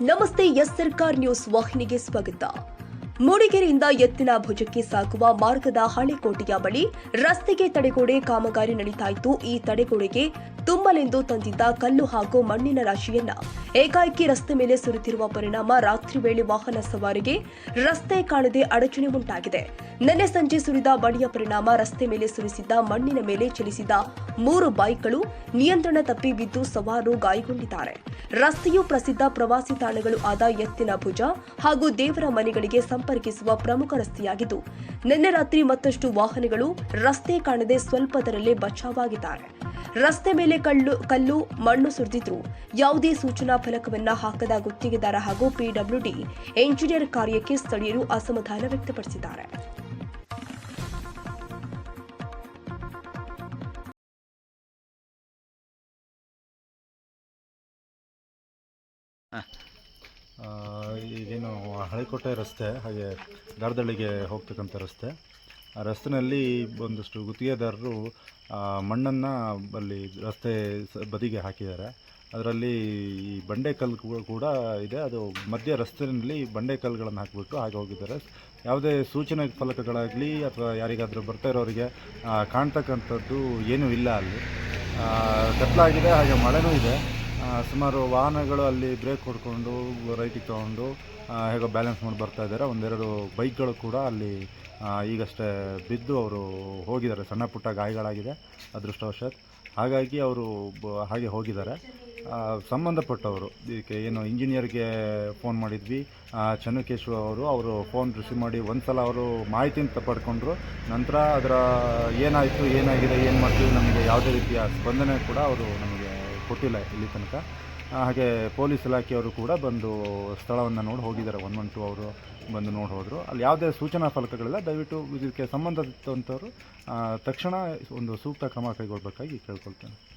ನಮಸ್ತೆ, ಎಸ್ ಸರ್ಕಾರ್ ನ್ಯೂಸ್ ವಾಹಿನಿಗೆ ಸ್ವಾಗತ. ಮೂಡಿಗೆರೆಯಿಂದ ಎತ್ತಿನ ಭುಜಕ್ಕೆ ಸಾಗುವ ಮಾರ್ಗದ ಹಳೆಕೋಟೆಯ ಬಳಿ ರಸ್ತೆಗೆ ತಡೆಗೋಡೆ ಕಾಮಗಾರಿ ನಡೀತಾ ಇತ್ತು ಈ ತಡೆಗೋಡೆಗೆ ತುಂಬಲೆಂದು ತಂದಿದ್ದ ಕಲ್ಲು ಹಾಗೂ ಮಣ್ಣಿನ ರಾಶಿಯನ್ನ ಏಕಾಏಕಿ ರಸ್ತೆ ಮೇಲೆ ಸುರಿತಿರುವ ಪರಿಣಾಮ ರಾತ್ರಿ ವೇಳೆ ವಾಹನ ಸವಾರಿಗೆ ರಸ್ತೆ ಕಾಣದೆ ಅಡಚಣೆ ಉಂಟಾಗಿದೆ. ನಿನ್ನೆ ಸಂಜೆ ಸುರಿದ ಮಳೆಯ ಪರಿಣಾಮ ರಸ್ತೆ ಮೇಲೆ ಸುರಿಸಿದ್ದ ಮಣ್ಣಿನ ಮೇಲೆ ಚಲಿಸಿದ ಮೂರು ಬೈಕ್ಗಳು ನಿಯಂತ್ರಣ ತಪ್ಪಿ ಬಿದ್ದು ಸವಾರು ಗಾಯಗೊಂಡಿದ್ದಾರೆ. ರಸ್ತೆಯು ಪ್ರಸಿದ್ಧ ಪ್ರವಾಸಿ ತಾಣಗಳು ಆದ ಎತ್ತಿನ ಭುಜ ಹಾಗೂ ದೇವರ ಮನೆಗಳಿಗೆ ಸಂಪರ್ಕಿಸುವ ಪ್ರಮುಖ ರಸ್ತೆಯಾಗಿದ್ದು, ನಿನ್ನೆ ರಾತ್ರಿ ಮತ್ತಷ್ಟು ವಾಹನಗಳು ರಸ್ತೆ ಕಾಣದೆ ಸ್ವಲ್ಪದರಲ್ಲೇ ಬಚಾವಾಗಿದ್ದಾರೆ. ರಸ್ತೆ ಮೇಲೆ ಕಲ್ಲು ಕಲ್ಲು, ಮಣ್ಣು ಸುರಿದಿದ್ರು ಯಾವುದೇ ಸೂಚನಾ ಫಲಕವನ್ನ ಹಾಕದ ಗುತ್ತಿಗೆದಾರ ಹಾಗೂ ಪಿಡಬ್ಲ್ಯೂಡಿ ಎಂಜಿನಿಯರ್ ಕಾರ್ಯಕ್ಕೆ ಸ್ಥಳೀಯರು ಅಸಮಾಧಾನ ವ್ಯಕ್ತಪಡಿಸಿದ್ದಾರೆ. ಈಗೇನು ಹಳೆಕೋಟೆ ರಸ್ತೆ, ಹಾಗೆ ದಾರದಳ್ಳಿಗೆ ಹೋಗ್ತಕ್ಕಂಥ ರಸ್ತೆ. ಆ ರಸ್ತೆಯಲ್ಲಿ ಒಂದಷ್ಟು ಗುತ್ತಿಗೆದಾರರು ಮಣ್ಣನ್ನು ಅಲ್ಲಿ ರಸ್ತೆ ಬದಿಗೆ ಹಾಕಿದ್ದಾರೆ. ಅದರಲ್ಲಿ ಈ ಬಂಡೆಕಲ್ಲು ಕಲ್ಲು ಕೂಡ ಇದೆ. ಅದು ಮಧ್ಯ ರಸ್ತೆಯಲ್ಲಿ ಬಂಡೆಕಲ್ಲುಗಳನ್ನು ಹಾಕಿಬಿಟ್ಟು ಹಾಗೆ ಹೋಗಿದ್ದಾರೆ. ಯಾವುದೇ ಸೂಚನೆ ಫಲಕಗಳಾಗಲಿ ಅಥವಾ ಯಾರಿಗಾದರೂ ಬರ್ತಾ ಇರೋರಿಗೆ ಕಾಣ್ತಕ್ಕಂಥದ್ದು ಏನೂ ಇಲ್ಲ ಅಲ್ಲಿ. ಕತ್ತಲಾಗಿದೆ ಹಾಗೆ ಮಳೆನೂ ಇದೆ. ಸುಮಾರು ವಾಹನಗಳು ಅಲ್ಲಿ ಬ್ರೇಕ್ ಹೊಡ್ಕೊಂಡು ರೈಟಿಗೆ ತೊಗೊಂಡು ಹೇಗೋ ಬ್ಯಾಲೆನ್ಸ್ ಮಾಡಿ ಬರ್ತಾ ಇದ್ದಾರೆ. ಒಂದೆರಡು ಬೈಕ್ಗಳು ಕೂಡ ಅಲ್ಲಿ ಈಗಷ್ಟೇ ಬಿದ್ದು ಅವರು ಹೋಗಿದ್ದಾರೆ. ಸಣ್ಣ ಪುಟ್ಟ ಗಾಯಗಳಾಗಿದೆ ಅದೃಷ್ಟವಶಾತ್. ಹಾಗಾಗಿ ಅವರು ಹಾಗೆ ಹೋಗಿದ್ದಾರೆ. ಸಂಬಂಧಪಟ್ಟವರು, ಇದಕ್ಕೆ ಏನು ಇಂಜಿನಿಯರ್ಗೆ ಫೋನ್ ಮಾಡಿದ್ವಿ. ಚನ್ನಕೇಶ್ವ ಅವರು ಅವರು ಫೋನ್ ರಿಸೀವ್ ಮಾಡಿ ಒಂದು ಸಲ ಅವರು ಮಾಹಿತಿನ ಪಡ್ಕೊಂಡ್ರು. ನಂತರ ಅದರ ಏನಾಯಿತು, ಏನಾಗಿದೆ, ಏನು ಮಾಡ್ತೀವಿ, ನಮಗೆ ಯಾವುದೇ ರೀತಿಯ ಸ್ಪಂದನೆ ಕೂಡ ಅವರು ನಮಗೆ ಕೊಟ್ಟಿಲ್ಲ ಇಲ್ಲಿ ತನಕ. ಹಾಗೆ ಪೊಲೀಸ್ ಇಲಾಖೆಯವರು ಕೂಡ ಬಂದು ಸ್ಥಳವನ್ನು ನೋಡಿ ಹೋಗಿದ್ದಾರೆ. ಒನ್ ಒನ್ ಟು ಅವರು ಬಂದು ನೋಡಿ ಹೋದರು. ಅಲ್ಲಿ ಯಾವುದೇ ಸೂಚನಾ ಫಲಕಗಳಿಲ್ಲ. ದಯವಿಟ್ಟು ಇದಕ್ಕೆ ಸಂಬಂಧಿಸಿದಂಥವರು ಆ, ತಕ್ಷಣ ಒಂದು ಸೂಕ್ತ ಕ್ರಮ ಕೈಗೊಳ್ಳಬೇಕಾಗಿ ಕೇಳ್ಕೊಳ್ತೇನೆ.